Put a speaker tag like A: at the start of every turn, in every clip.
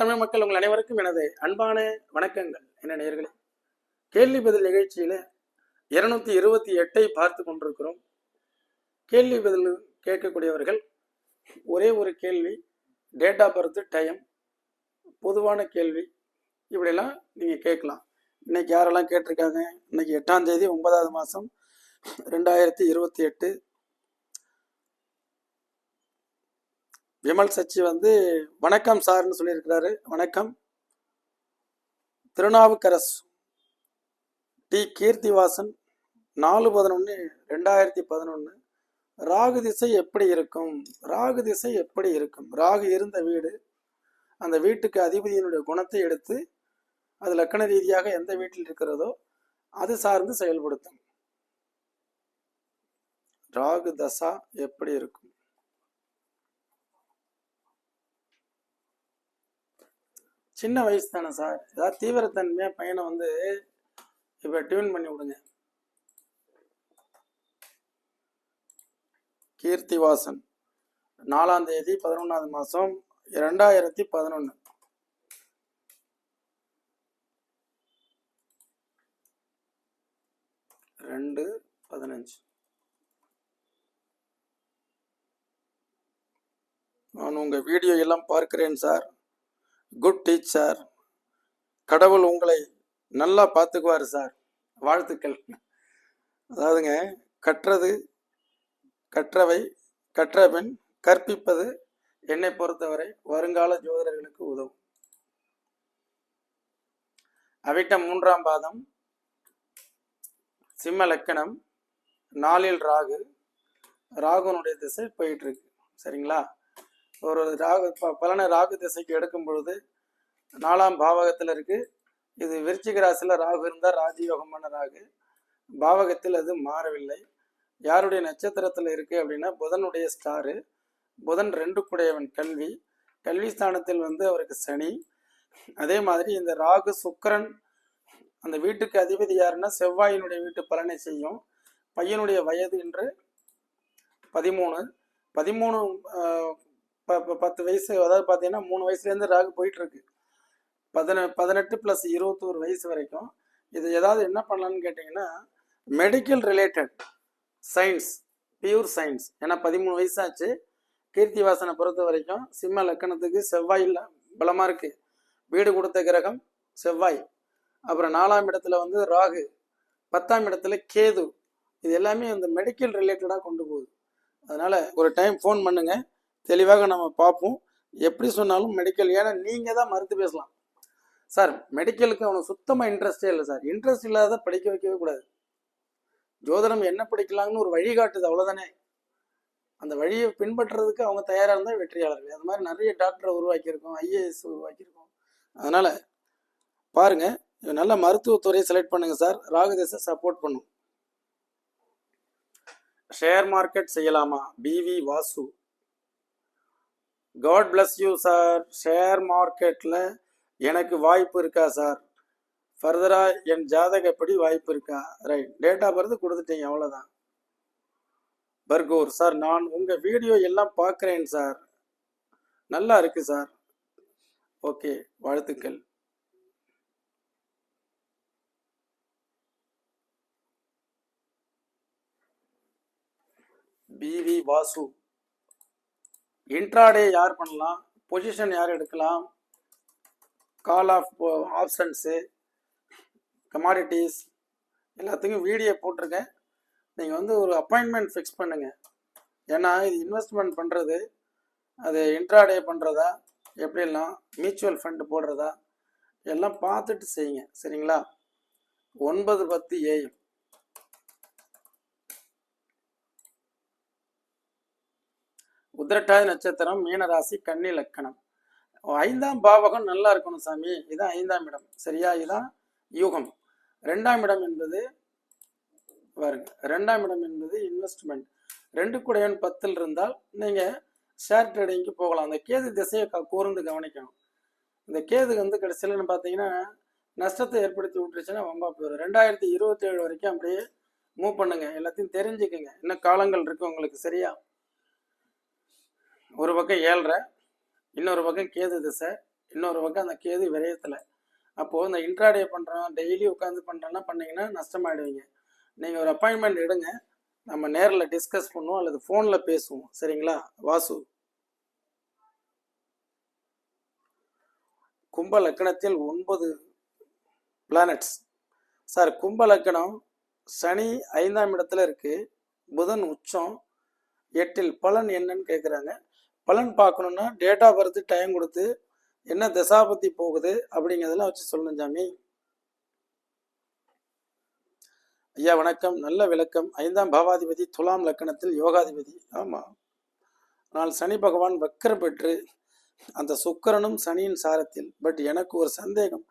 A: தமிழ் மக்கள் உங்கள் அனைவருக்கும் எனது அன்பான வணக்கங்கள். என்ன நேர்களே கேள்வி பதில் நிகழ்ச்சியில இருநூத்தி இருபத்தி எட்டை பார்த்து கொண்டிருக்கிறோம். கேள்வி பதில் கேட்கக்கூடியவர்கள் ஒரே ஒரு கேள்வி டேட் ஆஃப் பர்த் டைம் பொதுவான கேள்வி இப்படியெல்லாம் நீங்கள் கேட்கலாம். இன்னைக்கு யாரெல்லாம் கேட்டிருக்காங்க? இன்னைக்கு எட்டாம் தேதி ஒன்பதாவது மாதம் ரெண்டாயிரத்தி இருபத்தி எட்டு விமல் சச்சி வந்து வணக்கம் சார்னு சொல்லியிருக்கிறாரு. வணக்கம். திருநாவுக்கரசு டி. கீர்த்திவாசன் நாலு பதினொன்று ரெண்டாயிரத்தி பதினொன்று ராகு திசை எப்படி இருக்கும்? ராகு திசை எப்படி இருக்கும்? ராகு இருந்த வீடு அந்த வீட்டுக்கு அதிபதியினுடைய குணத்தை எடுத்து அது லக்கண ரீதியாக எந்த வீட்டில் இருக்கிறதோ அது சார்ந்து செயல்படுத்தும். ராகு தசா எப்படி இருக்கும்? சின்ன வயசு தானே சார். ஏதாவது தீவிரத்தன்மையாக பையனை வந்து இப்போ டியூன் பண்ணி விடுங்க. கீர்த்திவாசன். நாலாம் தேதி பதினொன்றாவது மாதம் ரெண்டாயிரத்தி பதினொன்று ரெண்டு பதினஞ்சு. நான் உங்கள் வீடியோ எல்லாம் பார்க்கிறேன் சார். குட் டீச் சார் கடவுள் உங்களை நல்லா பார்த்துக்குவார் சார். வாழ்த்துக்கள். அதாவதுங்க கற்றது கற்றவை கற்றபின் கற்பிப்பது என்னை பொறுத்தவரை வருங்கால ஜோதிடர்களுக்கு உதவும். அவிட்ட மூன்றாம் பாதம். சிம்ம லக்கணம். நாளில் ராகு. ராகுனுடைய திசை போயிட்டு இருக்கு. சரிங்களா? ஒரு ராகு ப- பலனை ராகு திசைக்கு எடுக்கும் பொழுது நாலாம் பாவகத்தில் இருக்கு. இது விருச்சிக ராசியில் ராகு இருந்தால் ராஜயோகமான ராகு. பாவகத்தில் அது மாறவில்லை. யாருடைய நட்சத்திரத்தில் இருக்கு அப்படின்னா புதனுடைய ஸ்டாரு புதன் ரெண்டு குடையவன் கல்வி. கல்வி ஸ்தானத்தில் வந்து அவருக்கு சனி. அதே மாதிரி இந்த ராகு சுக்கிரன் அந்த வீட்டுக்கு அதிபதி யாருன்னா செவ்வாயினுடைய வீட்டு பலனை செய்யும். பையனுடைய வயது என்று பதிமூணு. பதிமூணு இப்போ பத்து வயசு அதாவது பார்த்தீங்கன்னா மூணு வயசுலேருந்து ராகு போயிட்டு இருக்கு பதின பதினெட்டு ப்ளஸ் இருபத்தோரு வயசு வரைக்கும். இது ஏதாவது என்ன பண்ணலான்னு கேட்டிங்கன்னா medical related science pure science ஏன்னா பதிமூணு வயசாச்சு. கீர்த்திவாசனை பொறுத்த வரைக்கும் சிம்ம லக்கணத்துக்கு செவ்வாய் இல்லை பலமாக இருக்கு. வீடு கொடுத்த கிரகம் செவ்வாய். அப்புறம் நாலாம் இடத்துல வந்து ராகு பத்தாம் இடத்துல கேது. இது எல்லாமே இந்த மெடிக்கல் ரிலேட்டடாக கொண்டு போகுது. அதனால ஒரு டைம் ஃபோன் பண்ணுங்கள் தெளிவாக நம்ம பார்ப்போம். எப்படி சொன்னாலும் மெடிக்கல் ஏன்னா நீங்கள் தான் மறுத்து பேசலாம். சார் மெடிக்கலுக்கு அவனுக்கு சுத்தமாக இன்ட்ரெஸ்டே இல்லை சார். இன்ட்ரெஸ்ட் இல்லாத படிக்க வைக்கவே கூடாது. ஜோதிடம் என்ன படிக்கலாம்னு ஒரு வழிகாட்டுது அவ்வளோதானே அந்த வழியை பின்பற்றுறதுக்கு அவங்க தயாராக இருந்தால் வெற்றியாளர்கள். அது மாதிரி நிறைய டாக்டரை உருவாக்கியிருக்கோம் ஐஏஎஸ் உருவாக்கியிருக்கோம். அதனால் பாருங்கள் நல்ல மருத்துவத்துறையை செலக்ட் பண்ணுங்கள் சார். ராகுதேச சப்போர்ட் பண்ணும். ஷேர் மார்க்கெட் செய்யலாமா? PV Vasu God bless you sir share மார்க்கெட்டில் எனக்கு வாய்ப்பு இருக்கா சார் ஃபர்தராக என் ஜாதகப்படி வாய்ப்பு இருக்கா? ரைட் டேட் ஆஃப் பர்த் கொடுத்துட்டீங்க அவ்வளோதான் பர்கூர் சார் நான் உங்கள் வீடியோ எல்லாம் பார்க்குறேன் சார் நல்லா இருக்கு சார் ஓகே வாழ்த்துக்கள். பிவி வாசு இன்ட்ராடே யார் பண்ணலாம்? பொசிஷன் யார் எடுக்கலாம்? கால் ஆஃப் ஆப்ஷன்ஸு கமாடிட்டிஸ் எல்லாத்துக்கும் வீடியோ போட்டிருக்கேன். நீங்கள் வந்து ஒரு அப்பாயின்மெண்ட் ஃபிக்ஸ் பண்ணுங்கள் ஏன்னா இது இன்வெஸ்ட்மெண்ட் பண்ணுறது அது இன்ட்ராடே பண்ணுறதா எப்படிலாம் மியூச்சுவல் ஃபண்டு போடுறதா? எல்லாம் பார்த்துட்டு செய்யுங்க. சரிங்களா? ஒன்பது பத்து ஏஎம் உத்திரட்டாதி நட்சத்திரம் மீனராசி கன்னி லக்கணம். ஐந்தாம் பாவகம் நல்லா இருக்கணும் சாமி. இதுதான் ஐந்தாம் இடம். சரியா? இதுதான் யூகம். ரெண்டாம் இடம் என்பது பாருங்க. ரெண்டாம் இடம் என்பது இன்வெஸ்ட்மெண்ட் ரெண்டு குடையன் பத்தில் இருந்தால் நீங்கள் ஷேர் ட்ரேடிங்க்கு போகலாம். அந்த கேது திசையை க- கூர்ந்து கவனிக்கணும். இந்த கேது வந்து கடைசியில் பார்த்தீங்கன்னா நஷ்டத்தை ஏற்படுத்தி விட்டுருச்சுன்னா வம்பா போயிடும் ரெண்டாயிரத்தி இருபத்தி ஏழு வரைக்கும் அப்படியே மூவ் பண்ணுங்க. எல்லாத்தையும் தெரிஞ்சுக்குங்க. இன்னும் காலங்கள் இருக்கு உங்களுக்கு. சரியா? ஒரு பக்கம் ஏழரை இன்னொரு பக்கம் கேது திசை இன்னொரு பக்கம் அந்த கேது விரயத்தில். அப்போது இந்த இன்ட்ராடே பண்ணுறோம் டெய்லி உட்காந்து பண்ணுறோன்னா பண்ணிங்கன்னா நஷ்டமாயிடுவீங்க. நீங்கள் ஒரு அப்பாயின்மெண்ட் எடுங்க நம்ம நேரில் டிஸ்கஸ் பண்ணுவோம் அல்லது ஃபோனில் பேசுவோம். சரிங்களா? வாசு. கும்ப லக்கணத்தில் ஒன்பது பிளானட்ஸ் சார் கும்ப லக்கணம் சனி ஐந்தாம் இடத்துல இருக்குது புதன் உச்சம் எட்டில் பலன் என்னன்னு கேட்குறாங்க பலன் பார்க்கணுன்னா டேட் ஆஃப் பர்த் டைம் கொடுத்து என்ன தசாபத்தி போகுது அப்படிங்கிறதெல்லாம் வச்சு சொல்லணும் சாமி. ஐயா வணக்கம். நல்ல விளக்கம். ஐந்தாம் பாவாதிபதி துலாம் லக்கணத்தில் யோகாதிபதி. ஆமாம் ஆனால் சனி பகவான் வக்கரம் பெற்று அந்த சுக்கிரனும் சனியின் சாரத்தில். பட் எனக்கு ஒரு சந்தேகம்.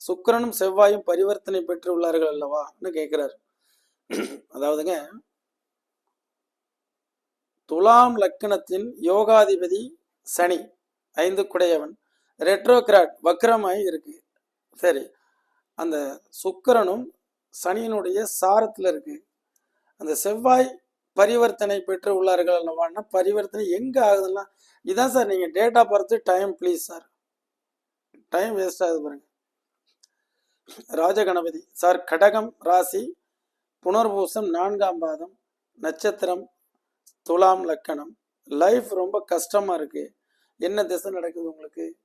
A: சுக்கிரனும் செவ்வாயும் பரிவர்த்தனை பெற்று உள்ளார்கள் அல்லவான்னு கேட்கிறார் அதாவதுங்க துலாம் லக்கணத்தின் யோகாதிபதி சனி ஐந்து குடையவன். ரெட்ரோகிராட் வக்ரமாய் இருக்கு. சரி அந்த சுக்கரனும் சனியினுடைய சாரத்தில் இருக்கு. அந்த செவ்வாய் பரிவர்த்தனை பெற்று உள்ளார்கள் அல்லவான்னா பரிவர்த்தனை எங்க ஆகுதுன்னா இதான் சார் நீங்க டேட்டா பார்த்து time please sir time waste ஆகுது பாருங்க. ராஜகணபதி சார் கடகம் ராசி புனர்பூசம் நான்காம் பாதம் நட்சத்திரம் துலாம் லக்கணம். லைஃப் ரொம்ப கஷ்டமா இருக்கு. என்ன திசை நடக்குது உங்களுக்கு?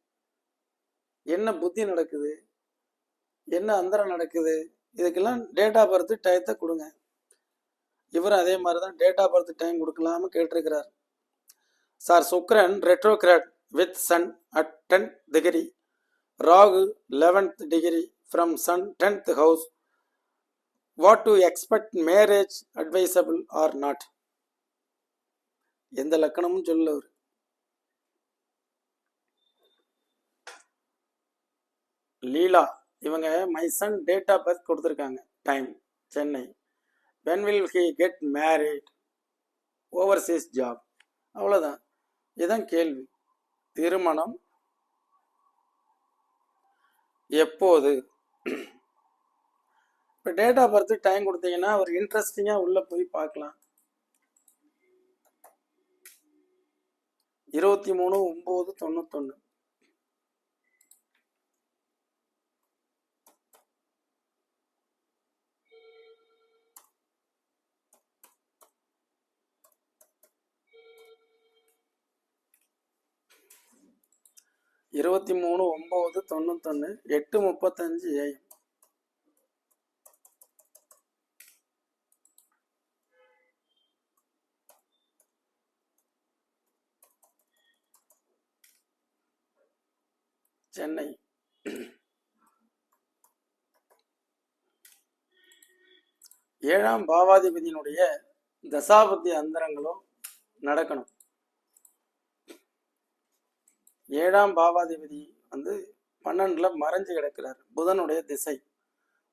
A: என்ன புத்தி நடக்குது? என்ன அந்தரம் நடக்குது? இதுக்கெல்லாம் டேட் ஆஃப் பர்த் டயத்தை கொடுங்க. இவரும் அதே மாதிரி தான் டேட் ஆஃப் பர்த் டைம் கொடுக்கலாம கேட்டிருக்கிறார். Sir Sukran retrograde with sun at tenth degree Rahu eleventh degree from sun tenth house what to expect marriage advisable or not எந்த லக்கணமும் சொல்ல அவர். லீலா இவங்க my son date of birth கொடுத்துருக்காங்க time Chennai. When will he get married overseas job அவ்வளோதான் இதுதான் கேள்வி. திருமணம் எப்போது? இப்போ டேட் ஆஃப் பர்த் டைம் கொடுத்தீங்கன்னா அவர் இன்ட்ரெஸ்டிங்காக உள்ளே போய் பார்க்கலாம். இருபத்தி மூணு ஒம்பது தொண்ணூத்தொன்று இருபத்தி மூணு ஒம்பது தொண்ணூத்தொன்று எட்டு முப்பத்தஞ்சு ஏஎம் சென்னை ஏழாம் பாவாதிபதியினுடைய தசாபதி அந்தரங்களும் நடக்கணும். ஏழாம் பாவாதிபதி வந்து பன்னெண்டுல மறைஞ்சு கிடக்கிறார். புதனுடைய திசை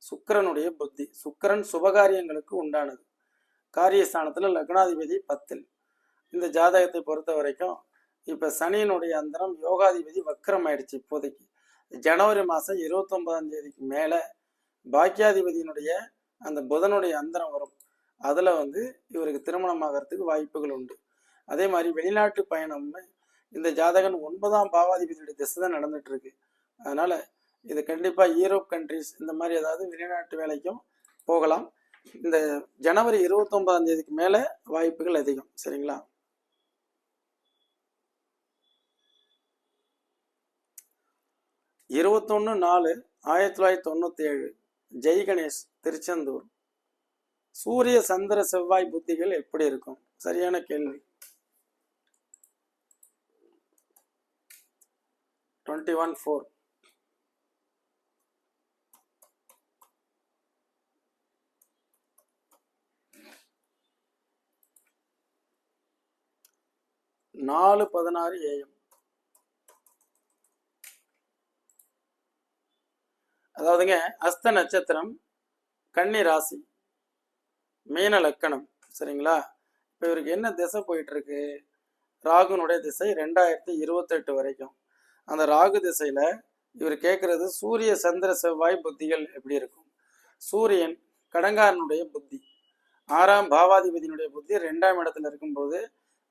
A: சுக்கரனுடைய புத்தி சுக்கிரன் சுபகாரியங்களுக்கு உண்டானது. காரியஸ்தானத்துல லக்னாதிபதி பத்தில். இந்த ஜாதகத்தை பொறுத்த வரைக்கும் இப்ப சனியினுடைய அந்தரம் யோகாதிபதி வக்கரம் ஆயிடுச்சு இப்போதைக்கு. ஜனவரி மாசம் இருபத்தொன்பதாம் தேதிக்கு மேல பாக்கியாதிபதியினுடைய அந்த புதனுடைய அந்தரம் வரும். அதில் வந்து இவருக்கு திருமணம் ஆகிறதுக்கு வாய்ப்புகள் உண்டு. அதே மாதிரி வெளிநாட்டு பயணம் இந்த ஜாதகன் ஒன்பதாம் பாவாதிபதியுடைய திசை தான் நடந்துட்டு இருக்கு அதனால இது கண்டிப்பாக யூரோப் கண்ட்ரிஸ் இந்த மாதிரி ஏதாவது வெளிநாட்டு வேலைக்கும் போகலாம். இந்த ஜனவரி இருபத்தொன்பதாம் தேதிக்கு மேலே வாய்ப்புகள் அதிகம். சரிங்களா? இருபத்தொன்று நாலு ஆயிரத்தி தொள்ளாயிரத்தி தொண்ணூற்றி ஏழு ஜெய் கணேஷ் திருச்செந்தூர். சூரிய சந்திர செவ்வாய் புத்திகள் எப்படி இருக்கும்? சரியான கேள்வி. டுவெண்ட்டி ஒன் ஃபோர் நாலு பதினாறு ஏஎம் அதாவதுங்க அஸ்த நட்சத்திரம் கன்னி ராசி மீன லக்கணம் சரிங்களா? இப்போ இவருக்கு என்ன திசை போயிட்டு இருக்கு ராகுனுடைய திசை ரெண்டாயிரத்தி இருபத்தெட்டு வரைக்கும். அந்த ராகு திசையில இவர் கேட்கறது சூரிய சந்திர செவ்வாய் புத்திகள் எப்படி இருக்கும்? சூரியன் கடங்காரனுடைய புத்தி. ஆறாம் பாவாதிபதியினுடைய புத்தி ரெண்டாம் இடத்துல இருக்கும்போது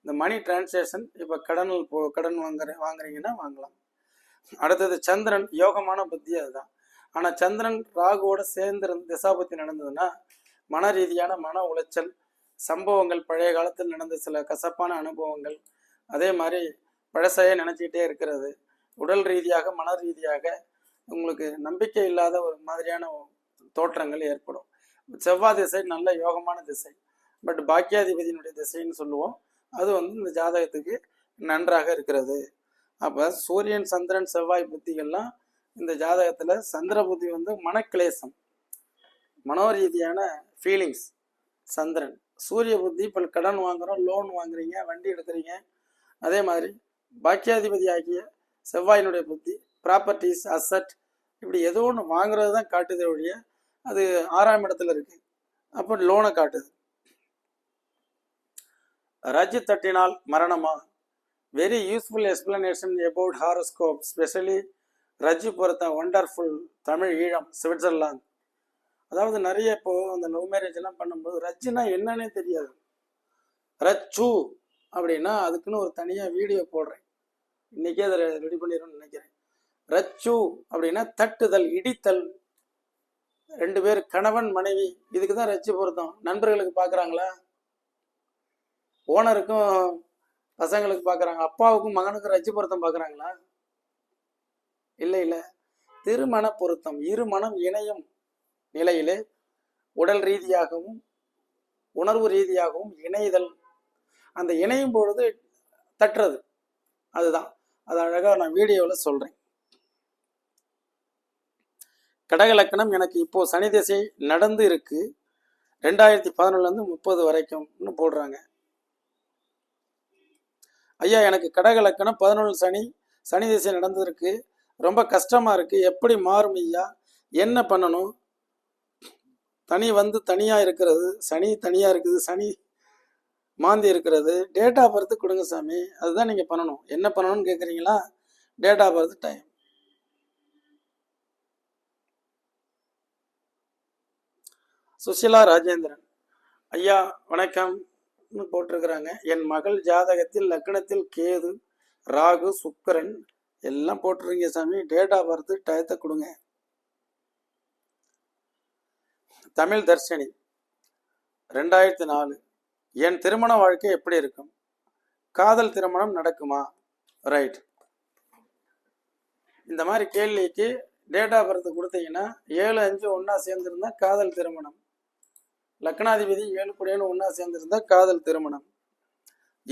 A: இந்த மணி டிரான்சேக்ஷன் இப்போ கடனில் போ கடன் வாங்குற வாங்குறீங்கன்னா வாங்கலாம். அடுத்தது சந்திரன் யோகமான புத்தி அதுதான். ஆனா சந்திரன் ராகுவோட சேர்ந்து இருந்து திசாபுத்தி நடந்ததுன்னா மன ரீதியான மன உளைச்சல் சம்பவங்கள் பழைய காலத்தில் நடந்த சில கசப்பான அனுபவங்கள் அதே மாதிரி பழசையே நினைச்சிக்கிட்டே இருக்கிறது. உடல் ரீதியாக மன ரீதியாக உங்களுக்கு நம்பிக்கை இல்லாத ஒரு மாதிரியான தோற்றங்கள் ஏற்படும். செவ்வாய் திசை நல்ல யோகமான திசை. பட் பாக்கியாதிபதியினுடைய திசைன்னு சொல்லுவோம். அது வந்து இந்த ஜாதகத்துக்கு நன்றாக இருக்கிறது. அப்போ சூரியன் சந்திரன் செவ்வாய் புத்திகள்லாம் இந்த ஜாதகத்தில் சந்திர புத்தி வந்து மனக்கிளேசம். மனோரீதியான ஃபீலிங்ஸ் சந்திரன். சூரிய புத்தி இப்போ கடன் வாங்குறோம் லோன் வாங்குறீங்க வண்டி எடுக்கிறீங்க. அதே மாதிரி பாக்கியாதிபதி ஆகிய செவ்வாயினுடைய புத்தி ப்ராப்பர்ட்டிஸ் அசட் இப்படி ஏதோ ஒன்று வாங்குறது தான் காட்டுதே ஒழிய அது ஆறாம் இடத்துல இருக்கு. அப்போ லோனை காட்டுது. ரஜி தட்டினால் மரணமா? Very useful explanation about horoscope specially Raji பொறுத்த ஒண்டர்ஃபுல் தமிழ் ஈழம் சுவிட்சர்லாந்து அதாவது நிறைய இப்போ அந்த லவ் மேரேஜ் எல்லாம் பண்ணும்போது ரஜ்ஜுனா என்னன்னே தெரியாது. ரச்சு அப்படின்னா அதுக்குன்னு ஒரு தனியாக வீடியோ போடுறேன். இன்னைக்கே அதை ரெடி பண்ணிடும்னு நினைக்கிறேன். ரச்சு அப்படின்னா தட்டுதல் இடித்தல். ரெண்டு பேர் கணவன் மனைவி. இதுக்கு தான் ரச்சு பொருத்தம். நண்பர்களுக்கு பார்க்குறாங்களா? ஓனருக்கும் பசங்களுக்கு பார்க்குறாங்க. அப்பாவுக்கும் மகனுக்கும் ரச்சு பொருத்தம் பார்க்குறாங்களா? இல்லை இல்லை. திருமண பொருத்தம் இரு மனம் இணையும் நிலையிலே உடல் ரீதியாகவும் உணர்வு ரீதியாகவும் இணைதல். அந்த இணையும் பொழுது தட்டுறது. அதுதான். அது அழகாக நான் வீடியோவில் சொல்கிறேன் கடகலக்கணம் எனக்கு இப்போது சனி திசை நடந்து இருக்கு. ரெண்டாயிரத்தி பதினொன்றுலேருந்து முப்பது வரைக்கும்னு போடுறாங்க. ஐயா எனக்கு கடகலக்கணம் பதினொன்று சனி சனி திசை நடந்திருக்கு ரொம்ப கஷ்டமா இருக்கு. எப்படி மாறும் ஐயா? என்ன பண்ணணும்? தனி வந்து தனியா இருக்கிறது சனி தனியா இருக்குது சனி மாந்தி இருக்கிறது டேட் ஆஃப் பர்த் கொடுங்க சாமி. அதுதான் நீங்க பண்ணணும். என்ன பண்ணணும்னு கேக்குறீங்களா? Date of birth time Sushila Rajendran. ஐயா வணக்கம்னு போட்டிருக்கிறாங்க. என் மகள் ஜாதகத்தில் லக்னத்தில் கேது ராகு சுக்கரன் எல்லாம் போட்டிருக்கீங்க சாமி. டேட் ஆஃப் டயத்தை கொடுங்க. தமிழ் தர்ஷினி ரெண்டாயிரத்தி நாலு. என் திருமண வாழ்க்கை எப்படி இருக்கும்? காதல் திருமணம் நடக்குமா? ரைட் இந்த மாதிரி கேள்விக்கு டேட் ஆஃப் பர்த் கொடுத்தீங்கன்னா ஏழு அஞ்சு ஒன்றா சேர்ந்துருந்தா காதல் திருமணம். லக்னாதிபதி ஏழு குடையன்னு ஒன்றா சேர்ந்துருந்தா காதல் திருமணம்.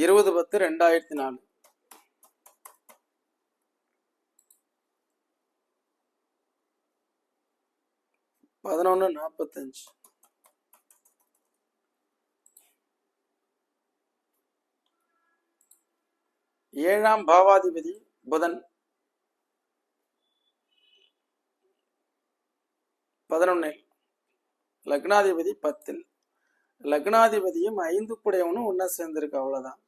A: இருபது பத்து ரெண்டாயிரத்தி நாலு. பதினொன்று நாற்பத்தஞ்சு ஏழாம் பாவாதிபதி புதன். பதினொன்னில் லக்னாதிபதி பத்தில். லக்னாதிபதியும் ஐந்து குடையவனும் ஒன்றா சேர்ந்திருக்கு அவ்வளோதான்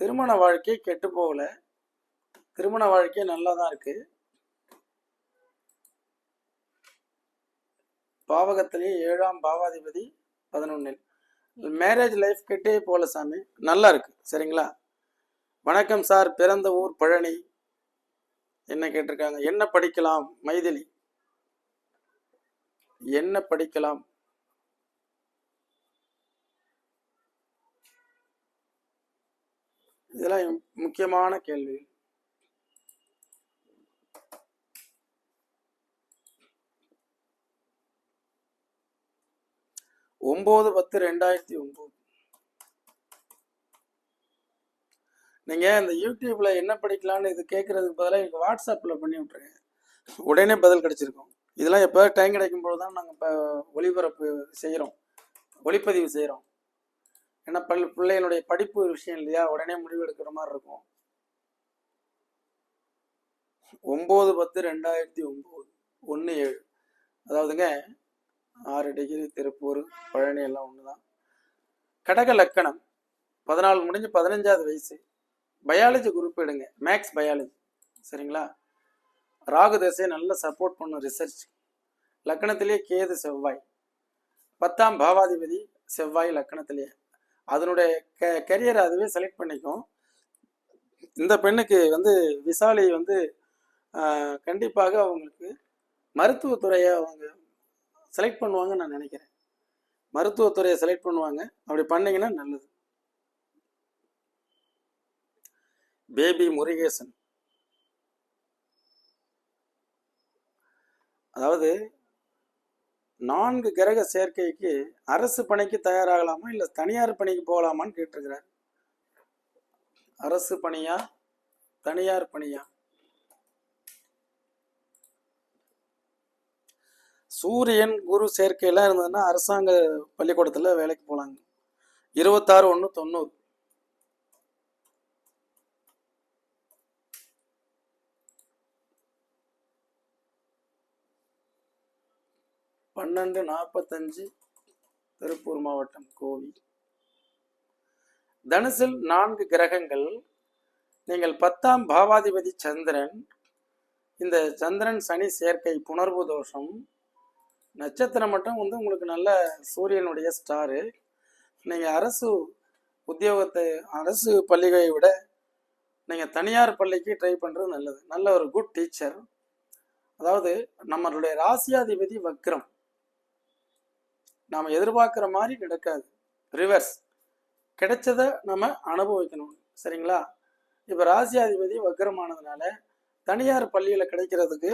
A: திருமண வாழ்க்கை கெட்டு போகல. திருமண வாழ்க்கை நல்லா தான் இருக்கு. பாவகத்திலேயே ஏழாம் பாவாதிபதி பதினொன்னில். மேரேஜ் லைஃப் கெட்டே போல சாமி. நல்லா இருக்கு. சரிங்களா? வணக்கம் சார். பிறந்த ஊர் பழனி. என்ன கேட்டிருக்காங்க? என்ன படிக்கலாம்? மைதிலி. என்ன படிக்கலாம்? இதெல்லாம் முக்கியமான கேள்வி. ஒன்பது பத்து ரெண்டாயிரத்தி ஒன்பது நீங்க இந்த யூடியூப்ல என்ன படிக்கலாம்னு இது கேட்கறதுக்கு பதிலாக எனக்கு வாட்ஸ்அப்ல பண்ணி விட்ருங்க உடனே பதில் கிடச்சிருக்கும். இதெல்லாம் எப்போ டைம் கிடைக்கும் போது தான் நாங்கள் இப்போ ஒளிபரப்பு செய்கிறோம் ஒளிப்பதிவு செய்கிறோம் ஏன்னா பல் பிள்ளைகளுடைய படிப்பு விஷயம் இல்லையா? உடனே முடிவு எடுக்கிற மாதிரி இருக்கும். ஒம்பது பத்து ரெண்டாயிரத்தி ஒம்பது. ஒன்று ஏழு. அதாவதுங்க ஆறு டிகிரி திருப்பூர் பழனி எல்லாம் ஒன்று தான் கடக லக்கணம் பதினாலு முடிஞ்சு பதினஞ்சாவது வயசு. பயாலஜி குரூப் எடுங்க மேக்ஸ் பயாலஜி சரிங்களா? ராகு தசையை நல்லா சப்போர்ட் பண்ணும் ரிசர்ச் லக்கணத்திலேயே கேது செவ்வாய். பத்தாம் பாவாதிபதி செவ்வாய் லக்கணத்திலேயே. அதனுடைய க கரியர் அதுவே செலக்ட் பண்ணிக்கும். இந்த பெண்ணுக்கு வந்து விசாலி வந்து கண்டிப்பாக அவங்களுக்கு மருத்துவத்துறையை அவங்க செலக்ட் பண்ணுவாங்கன்னு நான் நினைக்கிறேன். மருத்துவத்துறையை செலக்ட் பண்ணுவாங்க. அப்படி பண்ணீங்கன்னா நல்லது. பேபி முருகேசன். அதாவது நான்கு கிரக சேர்க்கைக்கு அரசு பணிக்கு தயாராகலாமா இல்லை தனியார் பணிக்கு போகலாமான்னு கேட்டிருக்கிறார். அரசு பணியா? தனியார் பணியா? சூரியன் குரு சேர்க்கையெல்லாம் இருந்ததுன்னா அரசாங்க பள்ளிக்கூடத்தில் வேலைக்கு போகலாங்க இருபத்தாறு ஒன்று தொண்ணூறு. பன்னெண்டு நாற்பத்தஞ்சு திருப்பூர் மாவட்டம் கோவி தனுசில் நான்கு கிரகங்கள். நீங்கள் பத்தாம் பாவாதிபதி சந்திரன். இந்த சந்திரன் சனி சேர்க்கை புணர்வு தோஷம். நட்சத்திரம் மட்டும் வந்து உங்களுக்கு நல்ல சூரியனுடைய ஸ்டாரு நீங்கள் அரசு உத்தியோகத்தை அரசு பள்ளிகளை விட நீங்கள் தனியார் பள்ளிக்கு ட்ரை பண்ணுறது நல்லது. நல்ல ஒரு குட் டீச்சர் அதாவது நம்மளுடைய ராசியாதிபதி வக்ரம். நாம் எதிர்பார்க்குற மாதிரி கிடைக்காது ரிவர்ஸ் கிடைச்சதை நம்ம அனுபவிக்கணும். சரிங்களா? இப்போ ராசியாதிபதி வக்ரமானதுனால தனியார் பள்ளியில் கிடைக்கிறதுக்கு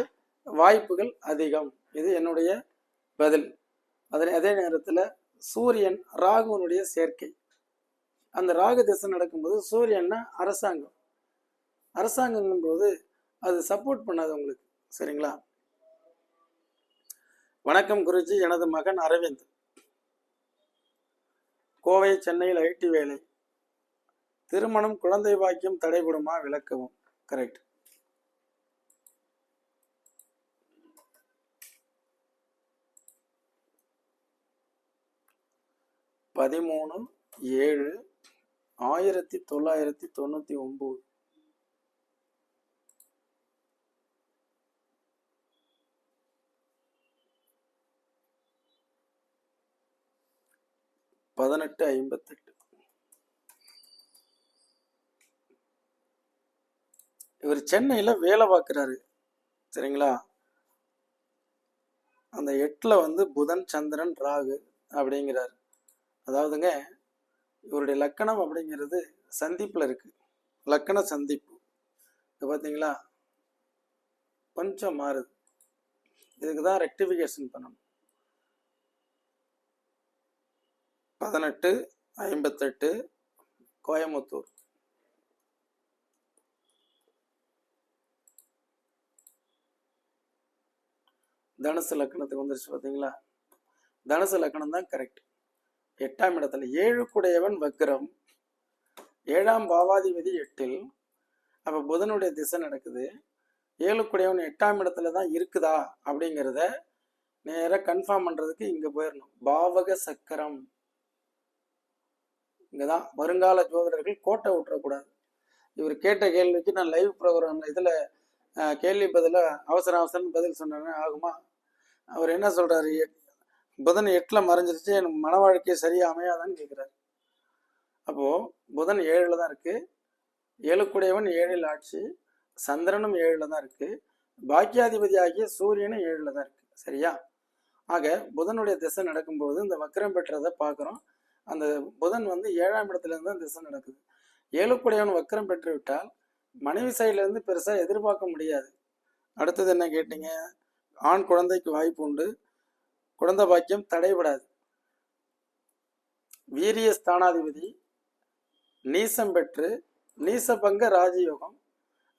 A: வாய்ப்புகள் அதிகம். இது என்னுடைய பதில். அதில் அதே நேரத்தில் சூரியன் ராகுவனுடைய சேர்க்கை. அந்த ராகு திசை நடக்கும்போது சூரியன்னா அரசாங்கம். அரசாங்கம் போது அது சப்போர்ட் பண்ணாது உங்களுக்கு. சரிங்களா? வணக்கம் குருஜி எனது மகன் அரவிந்த். கோவை சென்னையில் ஐடி வேலை. திருமணம் குழந்தை பாக்கியம் தடைபடுமா? விளக்கவும். கரெக்ட் பதிமூணு ஏழு ஆயிரத்தி தொள்ளாயிரத்தி தொண்ணூற்றி ஒம்பது. பதினெட்டு ஐம்பத்தெட்டு. இவர் சென்னையில் வேலை பார்க்குறாரு. சரிங்களா? அந்த எட்டில் வந்து புதன் சந்திரன் ராகு அப்படிங்கிறாரு. அதாவதுங்க இவருடைய லக்கணம் அப்படிங்கிறது சந்திப்பில் இருக்குது லக்கண சந்திப்பு. இது பார்த்தீங்களா கொஞ்சம் மாறுது. இதுக்கு தான் ரெக்டிஃபிகேஷன் பண்ணணும். பதினெட்டு ஐம்பத்தெட்டு கோயம்புத்தூர். தனுசு லக்கணத்துக்கு வந்துருச்சு பார்த்தீங்களா தனுசு லக்கணம் தான் கரெக்ட் எட்டாம் இடத்துல ஏழுக்குடையவன் வக்ரம். ஏழாம் பாவாதிபதி எட்டில். அப்போ புதனுடைய திசை நடக்குது. ஏழுக்குடையவன் எட்டாம் இடத்துல தான் இருக்குதா? அப்படிங்கிறத நேராக கன்ஃபார்ம் பண்ணுறதுக்கு இங்கே போயிடணும் பாவக சக்கரம். இங்கே தான் வருங்கால ஜோதிடர்கள் கோட்டை விட்டுறக்கூடாது இவர் கேட்ட கேள்விக்கு நான் லைவ் ப்ரோக்ராம் இதில் கேள்வி பதில அவசர அவசரம் பதில் சொன்னேன்னு ஆகுமா? அவர் என்ன சொல்கிறாரு புதன் எட்டில் மறைஞ்சிருச்சு எனக்கு மன வாழ்க்கை சரியாக அமையாதான்னு கேட்குறாரு அப்போது புதன் ஏழில் தான் இருக்குது ஏழுக்குடையவன் ஏழில் ஆட்சி சந்திரனும் ஏழில் தான் இருக்குது பாக்கியாதிபதி ஆகிய சூரியனும் ஏழில் தான் இருக்குது சரியா? ஆக புதனுடைய திசை நடக்கும்போது இந்த வக்கரம் பெற்றதை பார்க்குறோம். அந்த புதன் வந்து ஏழாம் இடத்துலேருந்து தான் திசை நடக்குது. ஏழுக்குடையவன் வக்கரம் பெற்று விட்டால் மனைவி சைட்லேருந்து பெருசாக எதிர்பார்க்க முடியாது. அடுத்தது என்ன கேட்டீங்க? ஆண் குழந்தைக்கு வாய்ப்பு உண்டு. குழந்தை பாக்கியம் தடைபடாது. வீரிய ஸ்தானாதிபதி நீசம் பெற்று நீசபங்க ராஜயோகம்.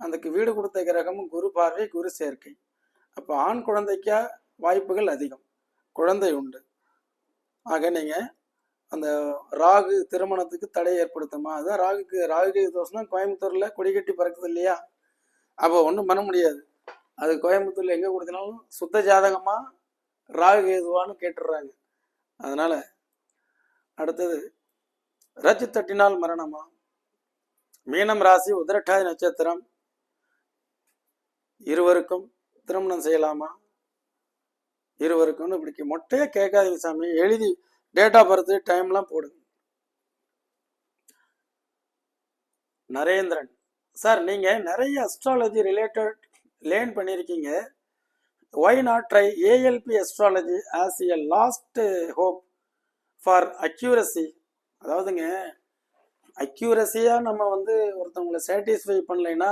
A: அதுக்கு வீடு கொடுத்த கிரகமும் குரு பார்வை குரு சேர்க்கை. அப்போ ஆண் குழந்தைக்கா வாய்ப்புகள் அதிகம். குழந்தை உண்டு. ஆக நீங்கள் அந்த ராகு திருமணத்துக்கு தடை ஏற்படுத்துமா? அதுதான் ராகுக்கு ராகு தோஷம் தான் கோயம்புத்தூரில் கொடிக்கட்டி பறக்குது இல்லையா? அப்போ ஒன்றும் பண்ண முடியாது. அது கோயம்புத்தூரில் எங்கே கொடுத்தனாலும் சுத்த ஜாதகமா ராகு எதுவான்னு கேட்டுடுறாங்க. அதனால அடுத்தது ரஜி தட்டினால் மரணமா? மீனம் ராசி உதரட்டாதி நட்சத்திரம். இருவருக்கும் திருமணம் செய்யலாமா? இருவருக்கும்னு இப்படி மொட்டையே கேட்காதீங்க சாமி. எழுதி டேட் ஆஃப் பர்த் டைம்லாம் போடுங்க. நரேந்திரன். சார் நீங்கள் நிறைய அஸ்ட்ராலஜி ரிலேட்டட் லேர்ன் பண்ணியிருக்கீங்க. Why not try ALP astrology as a last hope for accuracy அதாவதுங்க அக்யூரஸியாக நம்ம வந்து ஒருத்தவங்களை சாட்டிஸ்ஃபை பண்ணலைன்னா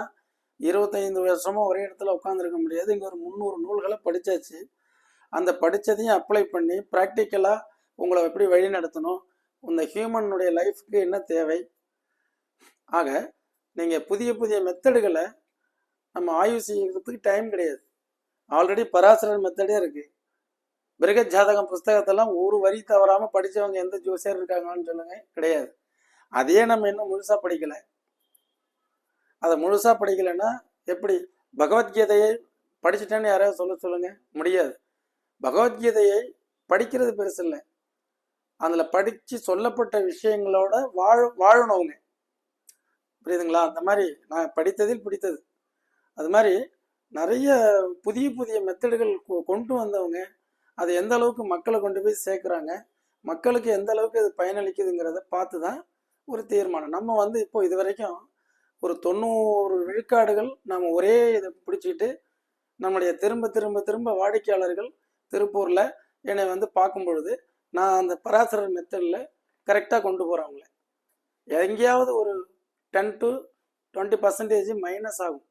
A: இருபத்தைந்து வருஷமாக ஒரே இடத்துல உட்காந்துருக்க முடியாது. இங்கே ஒரு முந்நூறு நூல்களை படித்தாச்சு அந்த படித்ததையும் அப்ளை பண்ணி ப்ராக்டிக்கலாக உங்களை எப்படி வழி நடத்தணும்? இந்த ஹியூமனுடைய லைஃப்க்கு என்ன தேவை? ஆக நீங்கள் புதிய புதிய மெத்தடுகளை நம்ம ஆய்வு செய்யறதுக்கு டைம் கிடையாது. ஆல்ரெடி பராசரர் மெத்தடே இருக்குது பிருகத் ஜாதகம் புஸ்தகத்தெல்லாம் ஒரு வரி தவறாமல் படித்தவங்க எந்த ஜோசியர் இருக்காங்கன்னு சொல்லுங்க. கிடையாது. அதையே நம்ம இன்னும் முழுசாக படிக்கலை. அதை முழுசாக படிக்கலைன்னா எப்படி? பகவத்கீதையை படிச்சுட்டேன்னு யாராவது சொல்ல சொல்லுங்க. முடியாது. பகவத்கீதையை படிக்கிறது பெருசு இல்லை. அதில் படித்து சொல்லப்பட்ட விஷயங்களோட வாழ் அவங்க புரியுதுங்களா? அந்த மாதிரி நான் படித்ததில் பிடித்தது. அது மாதிரி நிறைய புதிய புதிய மெத்தடுகள் கொண்டு வந்தவங்க அது எந்த அளவுக்கு மக்களை கொண்டு போய் சேர்க்குறாங்க மக்களுக்கு எந்த அளவுக்கு அது பயனளிக்குதுங்கிறத பார்த்து தான் ஒரு தீர்மானம். நம்ம வந்து இப்போ இது வரைக்கும் ஒரு தொண்ணூறு விழுக்காடுகள் நம்ம ஒரே இதை பிடிச்சிக்கிட்டு நம்முடைய திரும்ப திரும்ப திரும்ப வாடிக்கையாளர்கள் திருப்பூரில் என்னை வந்து பார்க்கும் பொழுது நான் அந்த பராசரர் மெத்தடில் கரெக்டாக கொண்டு போகிறவங்கள எங்கேயாவது ஒரு ten to twenty percentage minus ஆகும்.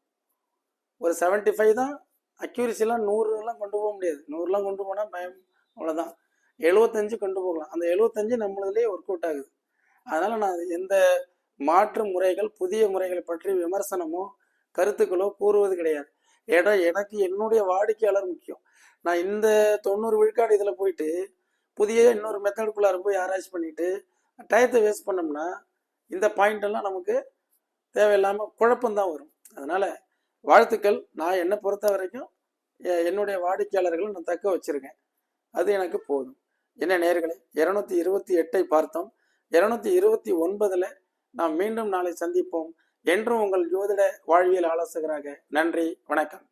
A: ஒரு செவன்ட்டி ஃபைவ் தான் அக்யூரிசிலாம் நூறுலாம் கொண்டு போக முடியாது. நூறுலாம் கொண்டு போனால் பயம். அவ்வளோதான் எழுபத்தஞ்சு கொண்டு போகலாம். அந்த எழுபத்தஞ்சு நம்மளதுலேயே ஒர்க் அவுட் ஆகுது. அதனால் நான் எந்த மாற்று முறைகள் புதிய முறைகளை பற்றி விமர்சனமோ கருத்துக்களோ கூறுவது கிடையாது. ஏடா எனக்கு என்னுடைய வாடிக்கையாளர் முக்கியம். நான் இந்த தொண்ணூறு விழுக்காடு இதில் போயிட்டு புதிய இன்னொரு மெத்தடுக்குள்ளார போய் ஆராய்ச்சி பண்ணிட்டு டயத்தை வேஸ்ட் பண்ணோம்னா இந்த பாயிண்ட் எல்லாம் நமக்கு தேவையில்லாமல் குழப்பம்தான் வரும். அதனால வாழ்த்துக்கள். நான் என்னை பொறுத்த வரைக்கும் என்னுடைய வாடிக்கையாளர்களை நான் தக்க வச்சிருக்கேன். அது எனக்கு போதும். என்ன நேர்களே இருநூத்தி இருபத்தி எட்டை பார்த்தோம். இருநூத்தி இருபத்தி ஒன்பதுல நாம் மீண்டும் நாளை சந்திப்போம். என்றும் உங்கள் ஜோதிட வாழ்வியல் ஆலோசகராக நன்றி வணக்கம்.